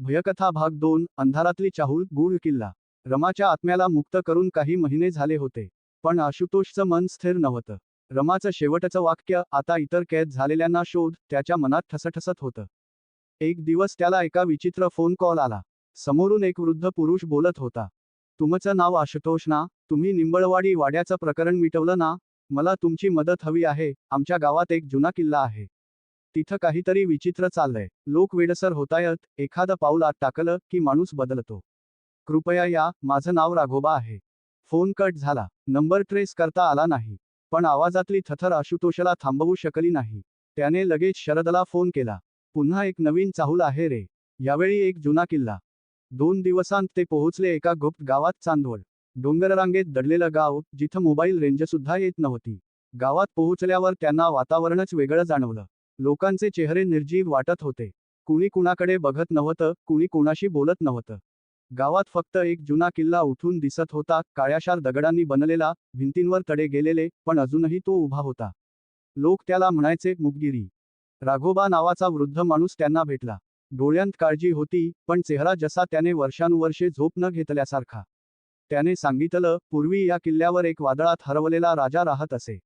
भयकथा भाग दोन अंधारातली चाहूल गूढ किल्ला. रमाच्या आत्म्याला मुक्त करून काही महिने झाले होते पण आशुतोषचं मन स्थिर नव्हतं. रमाचं शेवटचं वाक्य आता इतर कैद झालेल्यांना शोध त्याच्या मनात ठसठसत होतं. एक दिवस त्याला एका विचित्र फोन कॉल आला. समोरून एक वृद्ध पुरुष बोलत होता. तुमचं नाव आशुतोष ना? तुम्ही निंबळवाडी वाड्याचं प्रकरण मिटवलं ना? मला तुमची मदत हवी आहे. आमच्या गावात एक जुना किल्ला आहे. तिथं काहीतरी विचित्र चाललंय. लोक वेडसर होतायत एखादं पाऊल आत टाकलं की माणूस बदलतो. कृपया या माझं नाव राघोबा आहे. फोन कट झाला. नंबर ट्रेस करता आला नाही. पण आवाजातली थथर आशुतोषला थांबवू शकली नाही. त्याने लगेच शरदला फोन केला. पुन्हा एक नवीन चाहूल आहे रे. यावेळी एक जुना किल्ला. दोन दिवसांत ते पोहोचले एका गुप्त गावात चांदवड. डोंगररांगेत दडलेलं गाव जिथं मोबाईल रेंजसुद्धा येत नव्हती. गावात पोहोचल्यावर त्यांना वातावरणच वेगळं जाणवलं. लोकांचे चेहरे निर्जीव वाटत होते. कुणी कुणाकडे बघत नव्हतं कुणी कुणाशी बोलत नव्हतं. गावात फक्त एक जुना किल्ला उठून दिसत होता काळ्याशार दगडांनी बनलेला भिंतींवर तडे गेलेले पण अजूनही तो उभा होता. लोक त्याला म्हणायचे मुगगिरी राघोबा नावाचा वृद्ध माणूस त्यांना भेटला. डोळ्यांत काळजी होती पण चेहरा जसा त्याने वर्षानुवर्षे झोप न घेतल्यासारखा. त्याने सांगितलं पूर्वी या किल्ल्यावर एक वादळात हरवलेला राजा राहत असे.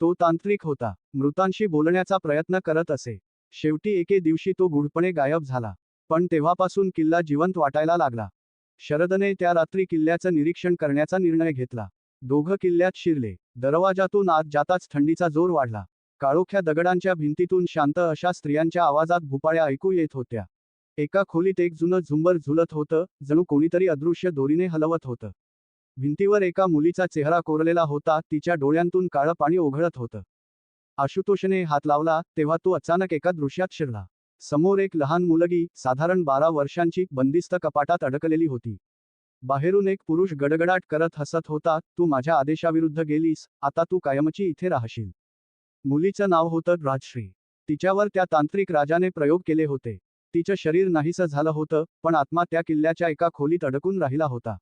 तो तांत्रिक होता. मृतांशी बोलण्याचा प्रयत्न करत असे. शेवटी एके दिवशी तो गुढपणे गायब झाला. पण तेव्हापासून किल्ला जिवंत वाटायला लागला. शरदने त्या रात्री किल्ल्याचं निरीक्षण करण्याचा निर्णय घेतला. दोघं किल्ल्यात शिरले. दरवाजातून आत जाताच थंडीचा जोर वाढला. काळोख्या दगडांच्या भिंतीतून शांत अशा स्त्रियांच्या आवाजात भुपाळ्या ऐकू येत होत्या. एका खोलीत एक जुनं झुंबर झुलत होतं जणू कोणीतरी अदृश्य दोरीने हलवत होतं. भिंतीवर एका मुलीचा चेहरा कोरलेला होता तिच्या डोळ्यांतून काळं पाणी ओघळत होतं. आशुतोषने हात लावला तेव्हा तो अचानक एका दृश्यात शिरला. समोर एक लहान मुलगी साधारण बारा वर्षांची बंदिस्त कपाटात अडकलेली होती. बाहेरून एक पुरुष गडगडाट करत हसत होता तू माझ्या आदेशाविरुद्ध गेलीस आता तू कायमची इथे राहशील. मुलीचं नाव होतं राजश्री. तिच्यावर त्या तांत्रिक राजाने प्रयोग केले होते. तिचं शरीर नाहीसं झालं होतं पण आत्मा त्या किल्ल्याच्या एका खोलीत अडकून राहिला होता.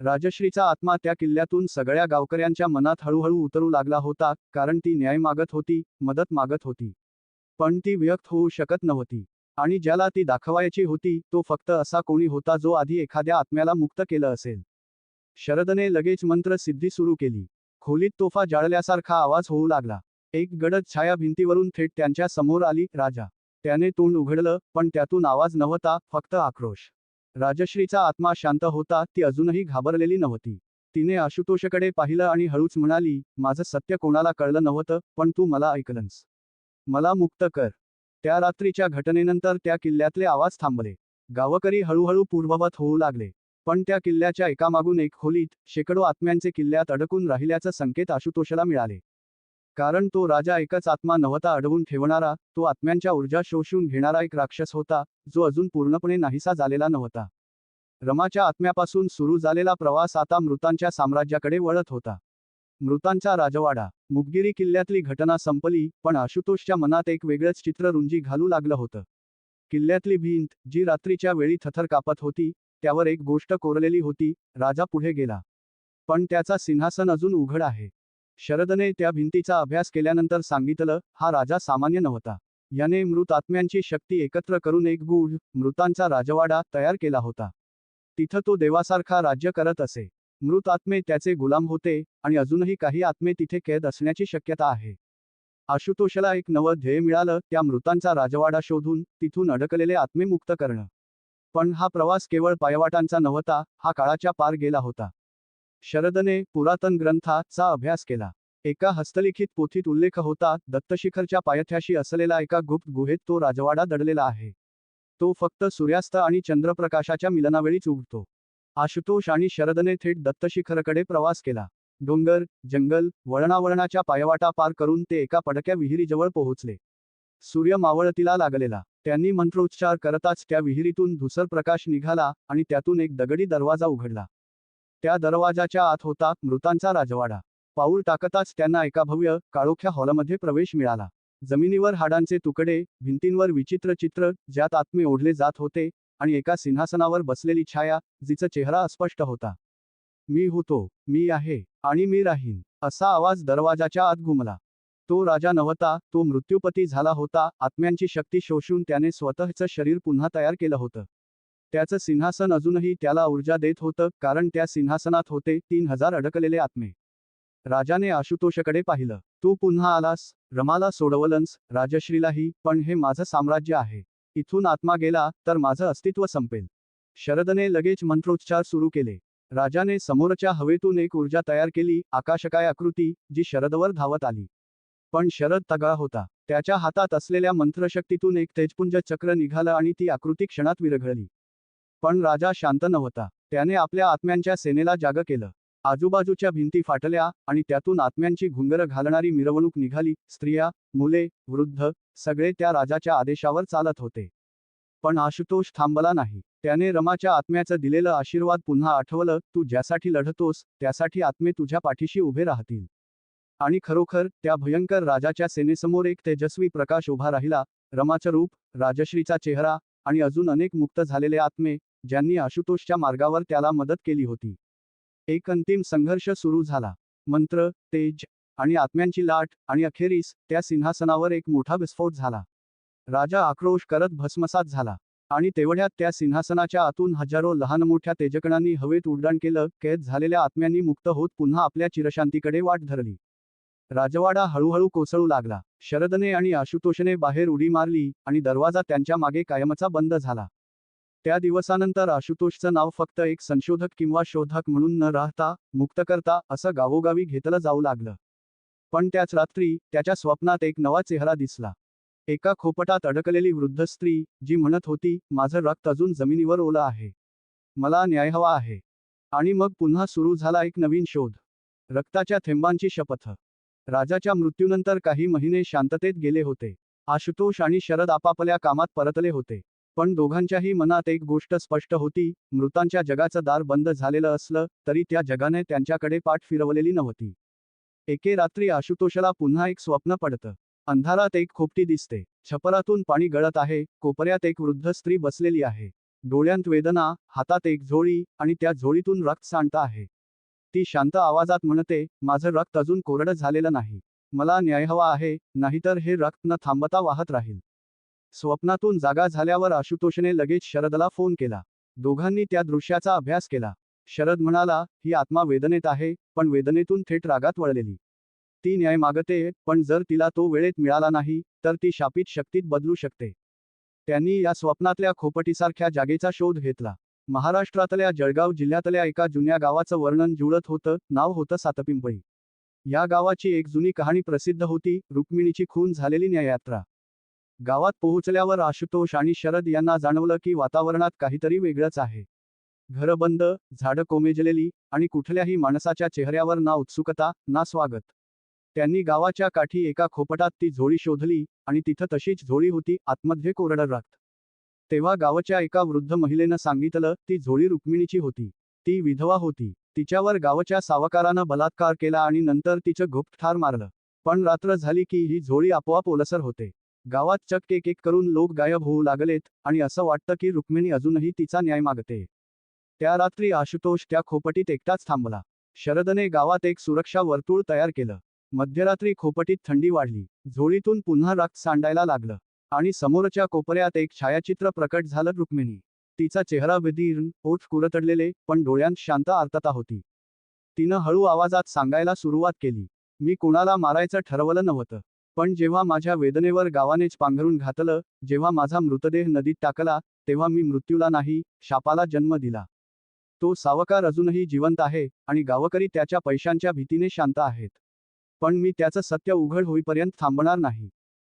राजश्रीचा आत्मा त्या किल्ल्यातून सगळ्या गावकऱ्यांच्या मनात हळूहळू उतरू लागला होता कारण ती न्याय मागत होती मदत मागत होती. पण ती व्यक्त होऊ शकत नव्हती. आणि ज्याला ती दाखवायची होती तो फक्त असा कोणी होता जो आधी एखाद्या आत्म्याला मुक्त केलं असेल. शरदने लगेच मंत्र सिद्धी सुरू केली. खोलीत तोफा जाळल्यासारखा आवाज होऊ लागला. एक गडद छाया भिंतीवरून थेट त्यांच्यासमोर आली राजा. त्याने तोंड उघडलं पण त्यातून आवाज नव्हता फक्त आक्रोश. राजश्रीचा आत्मा शांत होता ती अजूनही घाबरलेली नव्हती. तिने आशुतोषकडे पाहिलं आणि हळूच म्हणाली माझं सत्य कोणाला कळलं नव्हतं पण तू मला ऐकलंस. मला मुक्त कर. त्या रात्रीच्या घटनेनंतर त्या किल्ल्यातले आवाज थांबले. गावकरी हळूहळू पूर्ववत होऊ लागले. पण त्या किल्ल्याच्या एकामागून एक खोलीत शेकडो आत्म्यांचे किल्ल्यात अडकून राहिल्याचं संकेत आशुतोषला मिळाले. कारण तो राजा एकच आत्मा नव्हता अडवून ठेवणारा तो आत्म्यांच्या ऊर्जा शोषून घेणारा एक राक्षस होता जो अजून पूर्णपणे नाहीसा झालेला नव्हता. रमाच्या आत्म्यापासून सुरू झालेला प्रवास आता मृतांच्या साम्राज्याकडे वळत होता. मृतांचा राजवाडा मुगगिरी किल्ल्यातली घटना संपली पण आशुतोषच्या मनात एक वेगळंच चित्र रुंजी घालू लागलं होतं. किल्ल्यातली भिंत जी रात्रीच्या वेळी थथर कापत होती त्यावर एक गोष्ट कोरलेली होती राजा पुढे गेला. पण त्याचा सिंहासन अजून उघड आहे. शरदने त्या भिंतीचा अभ्यास केल्यानंतर सांगितलं हा राजा सामान्य नव्हता. याने मृत आत्म्यांची शक्ती एकत्र करून एक गूढ मृतांचा राजवाडा तयार केला होता. तिथं तो देवासारखा राज्य करत असे. मृत आत्मे त्याचे गुलाम होते आणि अजूनही काही आत्मे तिथे कैद असण्याची शक्यता आहे. आशुतोषला एक नवं ध्येय मिळालं त्या मृतांचा राजवाडा शोधून तिथून अडकलेले आत्मे मुक्त करणं. पण हा प्रवास केवळ पायवाटांचा नव्हता हा काळाच्या पार गेला होता. शरदने पुरातन ग्रंथाचा अभ्यास केला. एका हस्तलिखित पोथीत उल्लेख होता दत्तशिखरच्या पायथ्याशी असलेला एका गुप्त गुहेत तो राजवाडा दडलेला आहे. तो फक्त सूर्यास्त आणि चंद्रप्रकाशाच्या मिलनावेळीच उगतो. आशुतोष आणि शरदने थेट दत्तशिखरकडे प्रवास केला. डोंगर जंगल वळणावळणाच्या पायवाटा पार करून ते एका पडक्या विहिरीजवळ पोहोचले. सूर्य मावळतीला लागलेला. त्यांनी मंत्रोच्चार करताच त्या विहिरीतून धुसर प्रकाश निघाला आणि त्यातून एक दगडी दरवाजा उघडला. त्या दरवाजाच्या आत होता मृतांचा राजवाडा. पाऊल टाकताच त्यांना एका भव्य काळोख्या हॉलमध्ये प्रवेश मिळाला. जमिनीवर हाडांचे तुकडे भिंतींवर विचित्र चित्र ज्यात आत्मे ओढले जात होते आणि एका सिंहासनावर बसलेली छाया जिचा चेहरा अस्पष्ट होता. मी होतो मी आहे आणि मी राहीन असा आवाज दरवाजाच्या आत घुमला. तो राजा नव्हता तो मृत्यूपती झाला होता आत्म्यांची शक्ती शोषून त्याने स्वतःचं शरीर पुन्हा तयार केलं होतं. त्याचं सिंहासन अजूनही त्याला ऊर्जा देत होतं कारण त्या सिंहासनात होते तीन हजार अडकलेले आत्मे. राजाने आशुतोषकडे पाहिलं. तू पुन्हा आलास. रमाला सोडवलंस. राजश्रीलाही. पण हे माझं साम्राज्य आहे. इथून आत्मा गेला तर माझं अस्तित्व संपेल. शरदने लगेच मंत्रोच्चार सुरू केले. राजाने समोरच्या हवेतून एक ऊर्जा तयार केली आकाशकाय आकृती जी शरदवर धावत आली. पण शरद तगळा होता. त्याच्या हातात असलेल्या मंत्रशक्तीतून एक तेजपुंज चक्र निघालं आणि ती आकृती क्षणात विरघळली. पण राजा शांत नव्हता. त्याने आपल्या आत्म्यांच्या सेनेला जाग केलं. आजूबाजूच्या भिंती फाटल्या आणि त्यातून आत्म्यांची घुंगरं घालणारी मिरवणूक निघाली. स्त्रिया मुले वृद्ध सगळे त्या राजाच्या आदेशावर चालत होते. पण आशुतोष थांबला नाही. त्याने रमाच्या आत्म्याचं दिलेलं आशीर्वाद पुन्हा आठवलं तू ज्यासाठी लढतोस त्यासाठी आत्मे तुझ्या पाठीशी उभे राहतील. आणि खरोखर त्या भयंकर राजाच्या सेनेसमोर एक तेजस्वी प्रकाश उभा राहिला. रमाचं रूप राजश्रीचा चेहरा आणि अजून अनेक मुक्त झालेले आत्मे ज्यांनी आशुतोषच्या मार्गावर त्याला मदत केली होती. एक अंतिम संघर्ष सुरू झाला. मंत्र तेज आणि आत्म्यांची लाट आणि अखेरीस त्या सिंहासनावर एक मोठा विस्फोट झाला. राजा आक्रोश करत भस्मसात झाला आणि तेवढ्यात त्या सिंहासनाच्या आतून हजारो लहान मोठ्या तेजकणांनी हवेत उड्डाण केलं कैद झालेल्या आत्म्यांनी मुक्त होत पुन्हा आपल्या चिरशांतीकडे वाट धरली. राजवाडा हळूहळू कोसळू लागला. शरदने आणि आशुतोषने बाहेर उडी मारली आणि दरवाजा त्यांच्या मागे कायमचा बंद झाला. त्या दिवसानंतर आशुतोषचं नाव फक्त एक संशोधक किंवा शोधक म्हणून न राहता मुक्तकर्ता असं गावोगावी घेतलं जाऊ लागलं. पण त्याच रात्री त्याच्या स्वप्नात एक नवा चेहरा दिसला. एका खोपटात अडकलेली वृद्ध स्त्री जी म्हणत होती माझं रक्त अजून जमिनीवर ओलं आहे. मला न्याय हवा आहे. आणि मग पुन्हा सुरू झाला एक नवीन शोध. रक्ताच्या थेंबांची शपथ. राजाच्या मृत्यूनंतर काही महिने शांततेत गेले होते. आशुतोष आणि शरद आपापल्या कामात परतले होते. पण दोघांच्याही मनात एक गोष्ट स्पष्ट होती मृतांच्या जगाचं दार बंद झालेलं असलं तरी त्या जगाने त्यांच्याकडे पाठ फिरवलेली नव्हती. एके रात्री आशुतोषला पुन्हा एक स्वप्न पडतं. अंधारात एक खोपटी दिसते. छपरातून पाणी गळत आहे. कोपऱ्यात एक वृद्ध स्त्री बसलेली आहे. डोळ्यांत वेदना हातात एक झोळी आणि त्या झोळीतून रक्त सांडत आहे. ती शांत आवाजात म्हणते माझं रक्त अजून कोरडं झालेलं नाही. मला न्याय हवा आहे नाहीतर हे रक्त न थांबता वाहत राहील. स्वप्नातून जागा झाल्यावर आशुतोषने लगेच शरदला फोन केला. दोघांनी त्या दृश्याचा अभ्यास केला. शरद म्हणाला ही आत्मा वेदनेत आहे पण वेदनेतून थेट रागात वळलेली. ती न्याय मागते पण जर तिला तो वेळेत मिळाला नाही तर ती शापित शक्तीत बदलू शकते. त्यांनी या स्वप्नातल्या खोपटीसारख्या जागेचा शोध घेतला. महाराष्ट्रातल्या जळगाव जिल्ह्यातल्या एका जुन्या गावाचं वर्णन जुळत होतं नाव होतं सातपिंपळी. या गावाची एक जुनी कहाणी प्रसिद्ध होती रुक्मिणीची खून झालेली न्याययात्रा. गावात पोहोचल्यावर आशुतोष आणि शरद यांना जाणवलं की वातावरणात काहीतरी वेगळंच आहे. घरं बंद झाडं कोमेजलेली आणि कुठल्याही माणसाच्या चेहऱ्यावर ना उत्सुकता ना स्वागत. त्यांनी गावाच्या काठी एका खोपटात ती झोळी शोधली आणि तिथं तशीच झोळी होती आतमध्ये कोरडर राखत तेव्हा गावाच्या एका वृद्ध महिलेनं सांगितलं ती झोळी रुक्मिणीची होती. ती विधवा होती. तिच्यावर गावाच्या सावकारानं बलात्कार केला आणि नंतर तिचं गुप्त ठार मारलं. पण रात्र झाली की ही झोळी आपोआप ओलसर होते. गावात चक एक एक करून लोक गायब होऊ लागलेत आणि असं वाटतं की रुक्मिणी अजूनही तिचा न्याय मागते. त्या रात्री आशुतोष त्या खोपटीत एकटाच थांबला. शरदने गावात एक सुरक्षा वर्तुळ तयार केलं. मध्यरात्री खोपटीत थंडी वाढली. झोळीतून पुन्हा रक्त सांडायला लागलं. आणि समोरच्या कोपऱ्यात एक छायाचित्र प्रकट झालं रुक्मिणी. तिचा चेहरा विदीर्ण ओठ कुरतडलेले पण डोळ्यांत शांत आर्तता होती. तिनं हळू आवाजात सांगायला सुरुवात केली. मी कोणाला मारायचं ठरवलं नव्हतं. पण जेव्हा माझ्या वेदनेवर गावानेच पांघरून घातलं जेव्हा माझा मृतदेह नदीत टाकला तेव्हा मी मृत्यूला नाही शापाला जन्म दिला. तो सावकार अजूनही जिवंत आहे आणि गावकरी त्याच्या पैशांच्या भीतीने शांत आहेत. पण मी त्याचं सत्य उघड होईपर्यंत थांबणार नाही.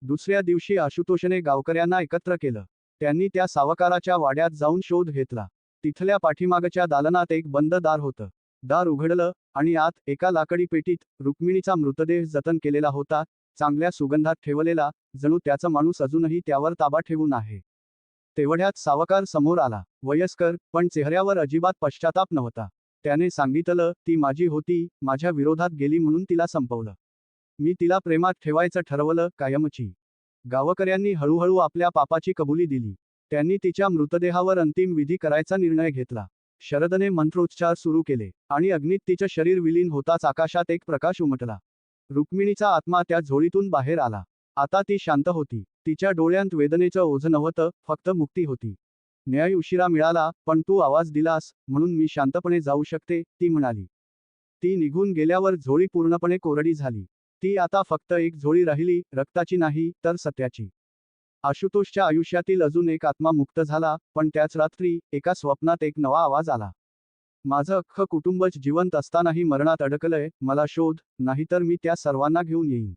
दुसऱ्या दिवशी आशुतोषने गावकऱ्यांना एकत्र केलं. त्यांनी त्या सावकाराच्या वाड्यात जाऊन शोध घेतला. तिथल्या पाठीमागच्या दालनात एक बंद दार होतं. दार उघडलं आणि आत एका लाकडी पेटीत रुक्मिणीचा मृतदेह जतन केलेला होता चांगल्या सुगंधात ठेवलेला जणू त्याचा माणूस अजूनही त्यावर ताबा ठेवून आहे. तेवढ्यात सावकार समोर आला. वयस्कर पण चेहऱ्यावर अजिबात पश्चाताप नव्हता. त्याने सांगितलं ती माझी होती माझ्या विरोधात गेली म्हणून तिला संपवलं. मी तिला प्रेमात ठेवायचं ठरवलं कायमची. गावकऱ्यांनी हळूहळू आपल्या पापाची कबुली दिली. त्यांनी तिच्या मृतदेहावर अंतिम विधी करायचा निर्णय घेतला. शरदने मंत्रोच्चार सुरू केले आणि अग्नीत तिचं शरीर विलीन होताच आकाशात एक प्रकाश उमटला. रुक्मिणीचा आत्मा त्या झोळीतून बाहेर आला. आता ती शांत होती. तिच्या डोळ्यांत वेदनेचं ओझ नव्हतं फक्त मुक्ती होती. न्याय उशिरा मिळाला पण तू आवाज दिलास म्हणून मी शांतपणे जाऊ शकते ती म्हणाली. ती निघून गेल्यावर झोळी पूर्णपणे कोरडी झाली. ती आता फक्त एक झोळी राहिली रक्ताची नाही तर सत्याची. आशुतोषच्या आयुष्यातील अजून एक आत्मा मुक्त झाला पण त्याच रात्री एका स्वप्नात एक नवा आवाज आला. माझं अख्खं कुटुंबच जिवंत असतानाही मरणात अडकलंय मला शोध नाहीतर मी त्या सर्वांना घेऊन येईन.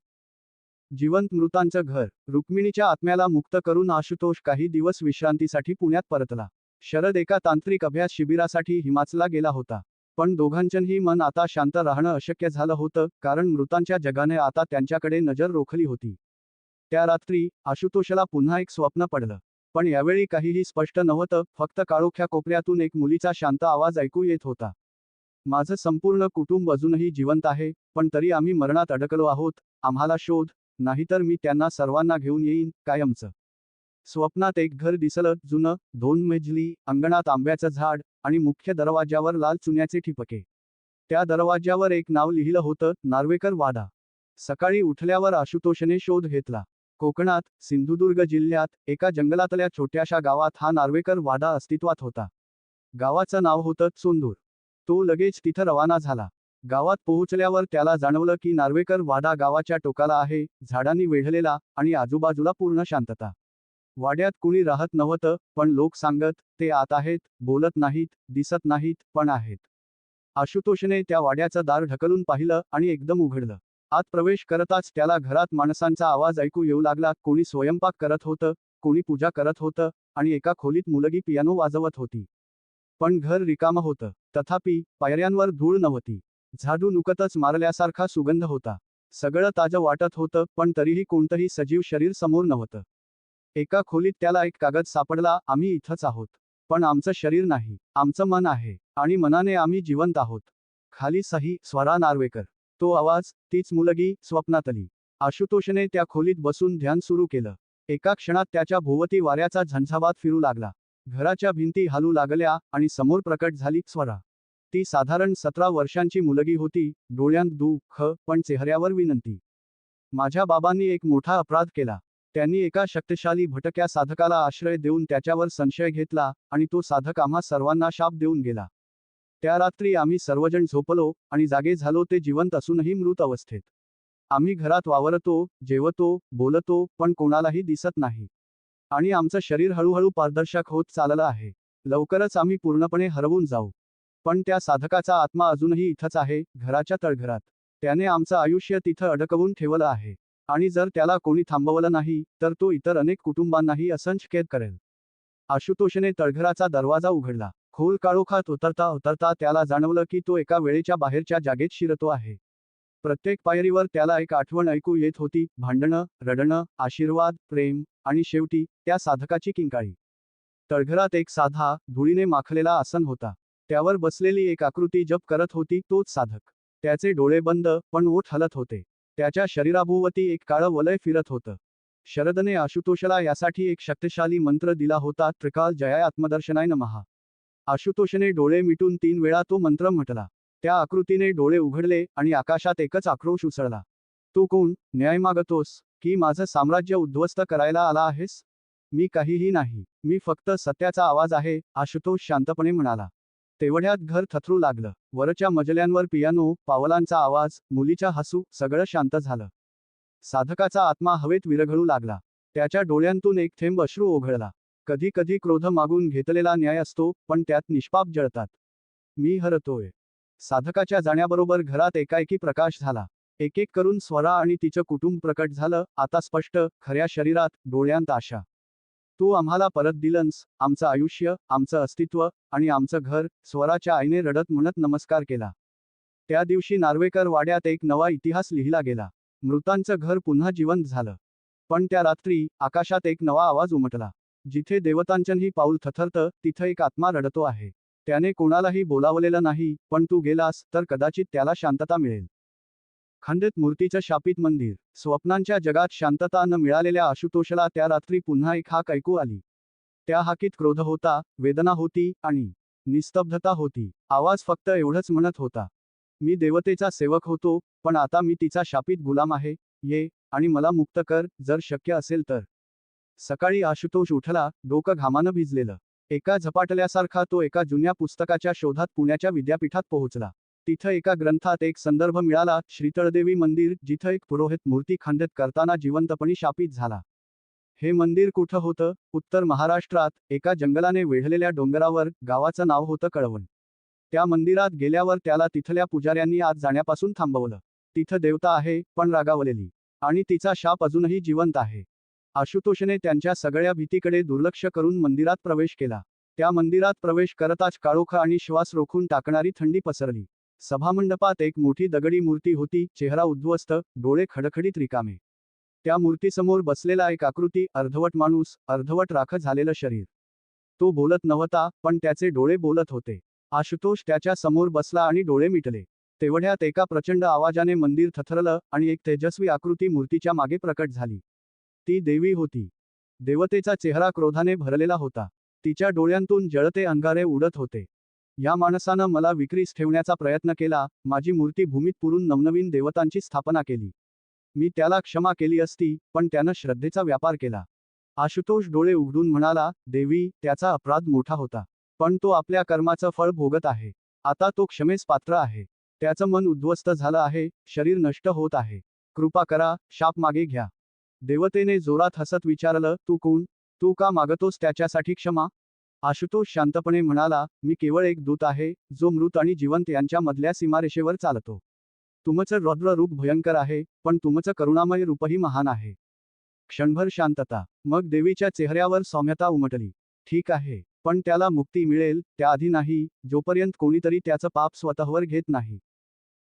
जिवंत मृतांचं घर रुक्मिणीच्या आत्म्याला मुक्त करून आशुतोष काही दिवस विश्रांतीसाठी पुण्यात परतला. शरद एका तांत्रिक अभ्यास शिबिरासाठी हिमाचला गेला होता. पण दोघांचंही मन आता शांत राहणं अशक्य झालं होतं कारण मृतांच्या जगाने आता त्यांच्याकडे नजर रोखली होती. त्या रात्री आशुतोषला पुन्हा एक स्वप्न पडलं. पण यावेळी काहीही स्पष्ट नव्हतं फक्त काळोख्या कोपऱ्यातून एक मुलीचा शांत आवाज ऐकू येत होता. माझं संपूर्ण कुटुंब अजूनही जिवंत आहे पण तरी आम्ही मरणात अडकलो आहोत आम्हाला शोध नाहीतर मी त्यांना सर्वांना घेऊन येईन कायमचं. स्वप्नात एक घर दिसलं जुनं दोन मेजली अंगणात आंब्याचं झाड आणि मुख्य दरवाज्यावर लाल चुन्याचे ठिपके. त्या दरवाज्यावर एक नाव लिहिलं होतं नार्वेकर वाडा सकाळी उठल्यावर आशुतोषने शोध घेतला. कोकणात सिंधुदुर्ग जिल्ह्यात एका जंगलातल्या छोट्याशा गावात हा नार्वेकर वाडा अस्तित्वात होता. गावाचं नाव होतं सोंदूर तो लगेच तिथं रवाना झाला. गावात पोहोचल्यावर त्याला जाणवलं की नार्वेकर वाडा गावाच्या टोकाला आहे झाडांनी वेढलेला आणि आजूबाजूला पूर्ण शांतता. वाड्यात कुणी राहत नव्हतं पण लोक सांगत ते आत आहेत बोलत नाहीत दिसत नाहीत पण आहेत. आशुतोषने त्या वाड्याचं दार ढकलून पाहिलं आणि एकदम उघडलं. आत प्रवेश करताच त्याला घरात माणसांचा आवाज ऐकू येऊ लागला. कोणी स्वयंपाक करत होतं कोणी पूजा करत होतं आणि एका खोलीत मुलगी पियानो वाजवत होती. पण घर रिकामं होतं. तथापि पायऱ्यांवर धूळ नव्हती. झाडू नुकतच मारल्यासारखा सुगंध होता. सगळं ताजं वाटत होतं पण तरीही कोणतंही सजीव शरीर समोर नव्हतं. एका खोलीत त्याला एक कागद सापडला आम्ही इथंच आहोत. पण आमचं शरीर नाही. आमचं मन आहे आणि मनाने आम्ही जिवंत आहोत. खाली सही स्वरा नार्वेकर. तो आवाज तीच मुलगी स्वप्नातली. आशुतोषने त्या खोलीत बसून ध्यान सुरू केलं. एका क्षणात त्याच्या भोवती वाऱ्याचा झंझावात फिरू लागला. घराच्या भिंती हालू लागल्या आणि समोर प्रकट झाली स्वरा. ती साधारण सतरा वर्षांची मुलगी होती डोळ्यांत दुःख पण चेहऱ्यावर विनंती. माझ्या बाबांनी एक मोठा अपराध केला. त्यांनी एका शक्तिशाली भटक्या साधकाला आश्रय देऊन त्याच्यावर संशय घेतला आणि तो साधक आम्हा सर्वांना शाप देऊन गेला. त्या रात्री आम्ही सर्वजण झोपलो आणि जागे झालो ते जिवंत असूनही मृत अवस्थेत. आम्ही घरात वावरतो जेवतो बोलतो पण कोणालाही दिसत नाही. आणि आमचं शरीर हळूहळू पारदर्शक होत चाललं आहे. लवकरच आम्ही पूर्णपणे हरवून जाऊ. पण त्या साधकाचा आत्मा अजूनही इथंच आहे घराच्या तळघरात. त्याने आमचं आयुष्य तिथं अडकवून ठेवलं आहे. आणि जर त्याला कोणी थांबवलं नाही तर तो इतर अनेक कुटुंबांनाही असंख्य करेल. आशुतोषने तळघराचा दरवाजा उघडला. खोल काळोखात उतरता उतरता त्याला जाणवलं की तो एका वेळेच्या बाहेरच्या जागेत शिरतो आहे. प्रत्येक पायरीवर त्याला एक आठवण ऐकू येत होती भांडणं रडणं आशीर्वाद प्रेम आणि शेवटी त्या साधकाची किंकाळी. तळघरात एक साधा धुळीने माखलेला आसन होता. त्यावर बसलेली एक आकृती जप करत होती तोच साधक. त्याचे डोळे बंद पण ओठ हलत होते. त्याच्या शरीराभोवती एक काळं वलय फिरत होतं. शरदने आशुतोषला यासाठी एक शक्तिशाली मंत्र दिला होता त्रिकाल जया आत्मदर्शनाय महा आशुतोषने डोळे मिटून तीन वेळा तो मंत्र म्हटला. त्या आकृतीने डोळे उघडले आणि आकाशात एकच आक्रोश उसळला. तू कोण? न्याय मागतोस? की माझं साम्राज्य उद्ध्वस्त करायला आला आहेस? मी काहीही नाही. मी फक्त सत्याचा आवाज आहे आशुतोष शांतपणे म्हणाला. तेवढ्यात घर थथरू लागलं. वरच्या मजल्यांवर पियानो पावलांचा आवाज मुलीच्या हसू सगळं शांत झालं. साधकाचा आत्मा हवेत विरघळू लागला. त्याच्या डोळ्यांतून एक थेंब अश्रू ओघळला. कधी कधी क्रोध मागून घेतलेला न्याय असतो पण त्यात निष्पाप जळतात. मी हरतोय. साधकाच्या जाण्याबरोबर घरात एकाएकी प्रकाश झाला. एक एक करून स्वरा आणि तिचं कुटुंब प्रकट झालं आता स्पष्ट खऱ्या शरीरात डोळ्यांत आशा. तू आम्हाला परत दिलंस आमचं आयुष्य आमचं अस्तित्व आणि आमचं घर स्वराच्या आईने रडत म्हणत नमस्कार केला. त्या दिवशी नार्वेकर वाड्यात एक नवा इतिहास लिहिला गेला. मृतांचं घर पुन्हा जिवंत झालं. पण त्या रात्री आकाशात एक नवा आवाज उमटला. जिथे देवतांचंही पाऊल थथरतं तिथं एक आत्मा रडतो आहे. त्याने कोणालाही बोलावलेलं नाही पण तू गेलास तर कदाचित त्याला शांतता मिळेल. खंडित मूर्तीचं शापित मंदिर स्वप्नांच्या जगात शांतता न मिळालेल्या आशुतोषला त्या रात्री पुन्हा एक हाक ऐकू आली. त्या हाकीत क्रोध होता वेदना होती आणि निस्तब्धता होती. आवाज फक्त एवढंच म्हणत होता. मी देवतेचा सेवक होतो पण आता मी तिचा शापित गुलाम आहे. ये आणि मला मुक्त कर जर शक्य असेल तर. सकाळी आशुतोष उठला डोकं घामानं भिजलेलं. एका झपाटल्यासारखा तो एका जुन्या पुस्तकाच्या शोधात पुण्याच्या विद्यापीठात पोहोचला. तिथं एका ग्रंथात एक संदर्भ मिळाला श्रीतळदेवी मंदिर जिथं एक पुरोहित मूर्ती खंडित करताना जिवंतपणी शापित झाला. हे मंदिर कुठं होतं? उत्तर महाराष्ट्रात एका जंगलाने वेढलेल्या डोंगरावर गावाचं नाव होतं कळवण. त्या मंदिरात गेल्यावर त्याला तिथल्या पुजाऱ्यांनी आत जाण्यापासून थांबवलं. तिथं देवता आहे पण रागावलेली. आणि तिचा शाप अजूनही जिवंत आहे. आशुतोषने त्यांच्या सगळ्या भीतीकडे दुर्लक्ष करून मंदिरात प्रवेश केला. त्या मंदिरात प्रवेश करताच काळोखा आणि श्वास रोखून टाकणारी थंडी पसरली. सभामंडपात एक मोठी दगडी मूर्ती होती चेहरा उद्ध्वस्त डोळे खडखडीत रिकामे. त्या मूर्तीसमोर बसलेला एक आकृती अर्धवट माणूस अर्धवट राख झालेलं शरीर. तो बोलत नव्हता पण त्याचे डोळे बोलत होते. आशुतोष त्याच्यासमोर बसला आणि डोळे मिटले. तेवढ्यात एका प्रचंड आवाजाने मंदिर थथरलं आणि एक तेजस्वी आकृती मूर्तीच्या मागे प्रकट झाली. ती देवी होती. देवतेचा चेहरा क्रोधाने भरलेला होता. तिच्या डोळ्यांतून जळते अंगारे उडत होते. या माणसानं मला विक्रीस ठेवण्याचा प्रयत्न केला. माझी मूर्ती भूमीत पुरून नवनवीन देवतांची स्थापना केली. मी त्याला क्षमा केली असती पण त्यानं श्रद्धेचा व्यापार केला. आशुतोष डोळे उघडून म्हणाला देवी त्याचा अपराध मोठा होता. पण तो आपल्या कर्माचं फळ भोगत आहे. आता तो क्षमेस पात्र आहे. त्याचं मन उद्ध्वस्त झालं आहे. शरीर नष्ट होत आहे. कृपा करा शाप मागे घ्या. देवतेने जोरात हसत विचारलं तू कोण? तू का मागतोस त्याच्यासाठी क्षमा? आशुतोष शांतपणे म्हणाला मी केवळ एक दूत आहे जो मृत आणि जिवंत यांच्या मधल्या सीमारेषेवर चालतो. तुमचं रौद्र रूप भयंकर आहे पण तुमचं करुणामय रूपही महान आहे. क्षणभर शांतता. मग देवीच्या चेहऱ्यावर सौम्यता उमटली. ठीक आहे पण त्याला मुक्ती मिळेल त्याआधी नाही जोपर्यंत कोणीतरी त्याचं पाप स्वतःवर घेत नाही.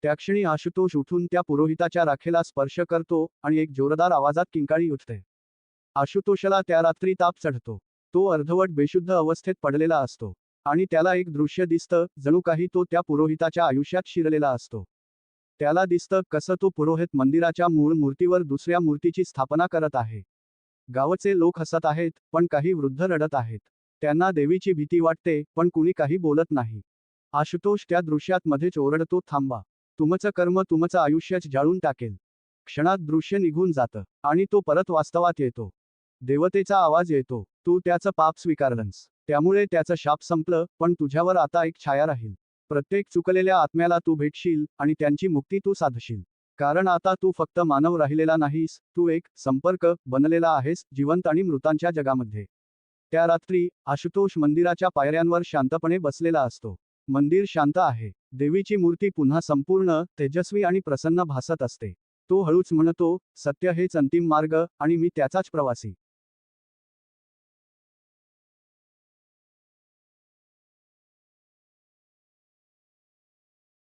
त्याक्षणी आशुतोष उठून त्या पुरोहिताच्या राखेला स्पर्श करतो आणि एक जोरदार आवाजात किंकाळी उठते. आशुतोषला त्या रात्री ताप चढतो. तो अर्धवट बेशुद्ध अवस्थेत पडलेला असतो आणि त्याला एक दृश्य दिसतं जणू काही तो त्या पुरोहिताच्या आयुष्यात शिरलेला असतो. त्याला दिसतं कसं तो पुरोहित मंदिराच्या मूळ मूर्तीवर दुसऱ्या मूर्तीची स्थापना करत आहे. गावचे लोक हसत आहेत पण काही वृद्ध रडत आहेत. त्यांना देवीची भीती वाटते पण कुणी काही बोलत नाही. आशुतोष त्या दृश्यात मध्येच ओरडतो थांबा. तुमचं कर्म तुमचं आयुष्यच जाळून टाकेल. क्षणात दृश्य निघून जातं आणि तो परत वास्तवात येतो. देवतेचा आवाज येतो तू त्याचं पाप स्वीकारलंस. त्यामुळे त्याचं शाप संपलं पण तुझ्यावर आता एक छाया राहील. प्रत्येक चुकलेल्या आत्म्याला तू भेटशील आणि त्यांची मुक्ती तू साधशील. कारण आता तू फक्त मानव राहिलेला नाहीस तू एक संपर्क बनलेला आहेस जिवंत आणि मृतांच्या जगामध्ये. त्या रात्री आशुतोष मंदिराच्या पायऱ्यांवर शांतपणे बसलेला असतो. मंदिर शांत आहे. देवीची मूर्ती पुन्हा संपूर्ण तेजस्वी आणि प्रसन्न भासत असते. तो हळूच म्हणतो सत्य हेच अंतिम मार्ग आणि मी त्याचाच प्रवासी.